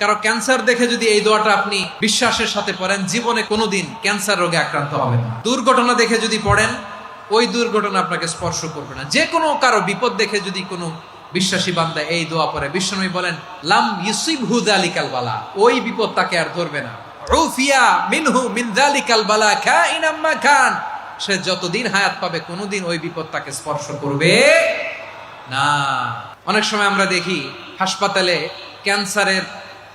কারও ক্যান্সার দেখে যদি এই দোয়াটা আপনি বিশ্বাসের সাথে পড়েন, জীবনে কোনোদিন ক্যান্সার রোগে আক্রান্ত হবে না। দুর্ঘটনা দেখে যদি পড়েন, ওই দুর্ঘটনা আপনাকে স্পর্শ করবে না। যে কোনো কারও বিপদ দেখে যদি কোনো বিশ্বাসী বান্দা এই দোয়া পড়ে, বিশ্বনবী বলেন, লাম ইউসিব হুদ আলিকাল বালা ওই বিপদ তাকে আর ধরবে না। রুফিয়া মিনহু মিন যালিকাল বালা খাইনাম মা খান সে যতদিন হায়াত পাবে, কোনোদিন ওই বিপদ তাকে স্পর্শ করবে না। অনেক সময় আমরা দেখি, হাসপাতালে ক্যান্সারের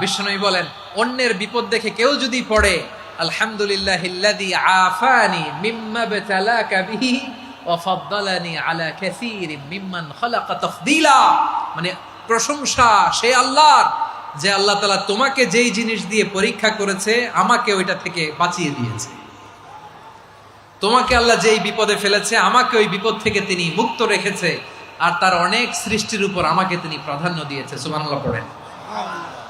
বিশ্বনবী বলেন, অন্যের বিপদ দেখে কেউ যদি পড়ে আলহামদুলিল্লাহ তাফদীলা। মানে প্রশংসা, সে আল্লাহর, যে আল্লাহ তাআলা তোমাকে যেই জিনিস দিয়ে পরীক্ষা করেছে, আমাকে ওইটা থেকে বাঁচিয়ে দিয়েছে। তোমাকে আল্লাহ যেই বিপদে ফেলেছে, আমাকে ওই বিপদ থেকে তিনি মুক্ত রেখেছে, আর তার অনেক সৃষ্টির উপর আমাকে তিনি প্রাধান্য দিয়েছে। সুবহানাল্লাহ পড়েন।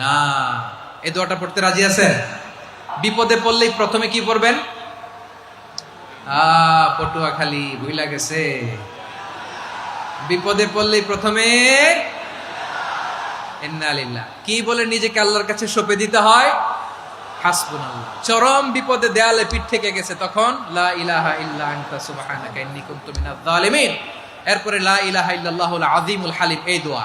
না, এই দোয়াটা পড়তে রাজি আছেন? বিপদে পড়লেই প্রথমে কি পড়বেন? পটুয়া খালি ভুইলা গেছে। বিপদে পড়লেই প্রথমে কি বলে নিজেকে আল্লাহর কাছে সঁপে দিতে হয়? চরম বিপদে দেয়ালে পিঠ থেকে গেছে তখন, লা ইলাহা ইল্লা আনতা সুবহানাকা ইন্নী এরপরে লা ইলাহা ইল্লাল্লাহুল আযীমুল হালিম, এই দোয়া।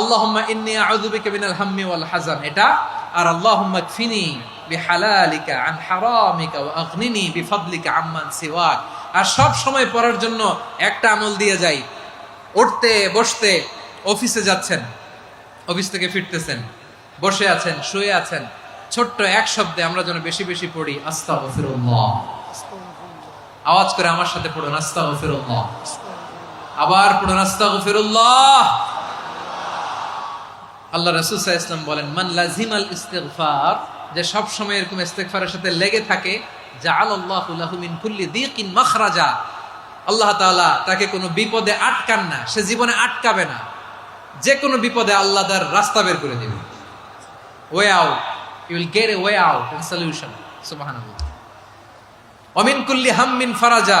আল্লাহুম্মা ইন্নী আউযু বিকা মিনাল হাম্মি ওয়াল এটা, আর কফিনি বিহালালিকা আন হারামিকা ওয়া আগনিনি বিফাদলিকা আম্মান সিওয়াক। আর সব সময় পড়ার জন্য একটা আমল দিয়ে যাই। উঠতে, বসতে, অফিসে যাচ্ছেন, অফিস থেকে ফিরতেছেন, বসে আছেন, শুয়ে আছেন। ছোট্ট এক শব্দে আমরা যেন বেশি বেশি পড়ি, আস্তাগফিরুল্লাহ। আওয়াজ করে আমার সাথে পড়ুন, আস্তাগফিরুল্লাহ। আবার পড়ুন, আস্তাগফিরুল্লাহ। আল্লাহ রাসূল সাল্লাল্লাহু আলাইহি ওয়াসাল্লাম বলেন, মান লাজিমাল ইস্তিগফার যে সব সময় এরকম ইস্তিগফারের সাথে লেগে থাকে, জাআলাল্লাহু লাহু মিন কুল্লি দিকিন মাখরাজা আল্লাহ তাআলা তাকে কোনো বিপদে আটকান না, সে জীবনে আটকাবে না। যে কোনো বিপদে আল্লাহ তার রাস্তা বের করে দেবে way out you will get a way out solution সুবহানাল্লাহ। অমিন কুল্লি হাম্মিন ফারাজা